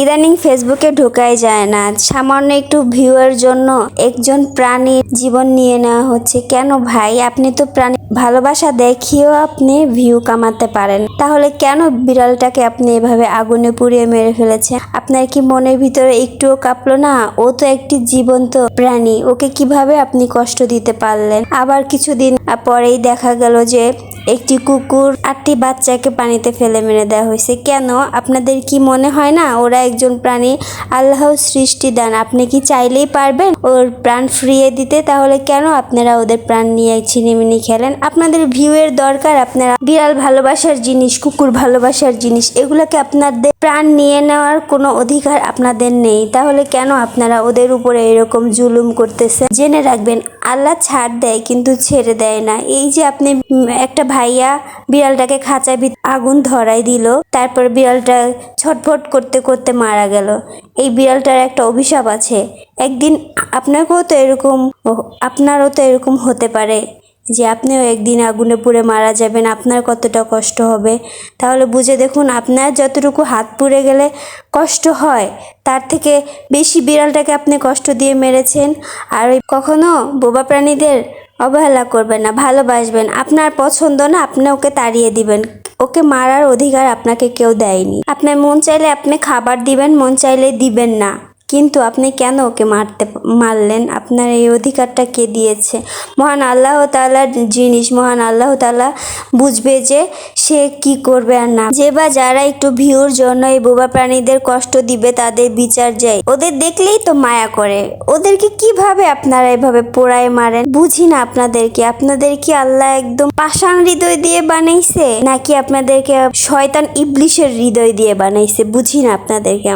ইদানিং ফেসবুকে ঢোকাই যায় না। সামান্য একটু ভিউয়ের জন্য একজন প্রাণীর জীবন নিয়ে নেওয়া হচ্ছে। কেন ভাই? আপনি তো প্রাণী ভালোবাসা দেখিয়েও আপনি ভিউ কামাতে পারেন। তাহলে কেন বিড়ালটাকে আপনি এভাবে আগুনে পুড়িয়ে মেরে ফেলেছেন? আপনার কি মনের ভিতরে একটুও কাঁপলো না? ও তো একটি জীবন্ত প্রাণী। ওকে কীভাবে আপনি কষ্ট দিতে পারলেন? আবার কিছুদিন পরেই দেখা গেল যে একটি কুকুর আটটি বাচ্চাকে পানিতে ফেলে মেরে দেওয়া হয়েছে। কেন? আপনাদের কি মনে হয় না? ওরা একজন প্রাণী, আল্লাহর সৃষ্টি দান। আপনি কি চাইলেই পারবেন ওর প্রাণ ফ্রিয়ে দিতে? তাহলে কেন আপনারা ওদের প্রাণ নিয়ে ছিনিমিনি খেলেন? আপনাদের ভিউয়ের দরকার, আপনারা বিড়াল ভালোবাসার জিনিস, কুকুর ভালোবাসার জিনিস, এগুলোকে আপনাদের প্রাণ নিয়ে নেওয়ার কোনো অধিকার আপনাদের নেই। তাহলে কেন আপনারা ওদের উপরে এরকম জুলুম করতেছে জেনে রাখবেন আল্লাহ ছাড় দেয় কিন্তু ছেড়ে দেয় না। এই যে আপনি একটা ভাইয়া বিড়ালটাকে খাঁচা ভিত- আগুন ধরাই দিল, তারপর বিড়ালটা ছটফট করতে করতে মারা গেল। এই বিড়ালটার একটা অভিশাপ আছে। একদিন আপনাকেও তো এরকম আপনারও তো এরকম হতে পারে। যে আপনিও একদিন আগুনে পুড়ে মারা যাবেন, আপনার কতটা কষ্ট হবে? তাহলে বুঝে দেখুন, আপনার যতটুকু হাত পুড়ে গেলে কষ্ট হয়, তার থেকে বেশি বিড়ালটাকে আপনি কষ্ট দিয়ে মেরেছেন। আর ওই কখনো বোবা প্রাণীদের অবহেলা করবেন না, ভালোবাসবেন। আপনার পছন্দ না, আপনি ওকে তাড়িয়ে দিবেন। ওকে মারার অধিকার আপনাকে কেউ দেয়নি। আপনার মন চাইলে আপনি খাবার দিবেন, মন চাইলে দিবেন না। কিন্তু আপনি কেন ওকে মারতে মারলেন? আপনার এই অধিকারটা কে দিয়েছে? মহান আল্লাহ তাআলার জিনিস, মহান আল্লাহ তাআলা বুঝবে যে সে কি করবে আর না। যে বা যারা একটু ভিউর জন্য এই বোবা প্রাণীদের কষ্ট দিবে, তাদের বিচার যায়। ওদের দেখলেই তো মায়া করে। ওদেরকে কীভাবে আপনারা এভাবে পোড়ায় মারেন? বুঝি না আপনাদেরকে। আপনাদের কি আল্লাহ একদম পাষাণ হৃদয় দিয়ে বানাইছে? নাকি আপনাদেরকে শয়তান ইবলিশের হৃদয় দিয়ে বানাইছে? বুঝি না আপনাদেরকে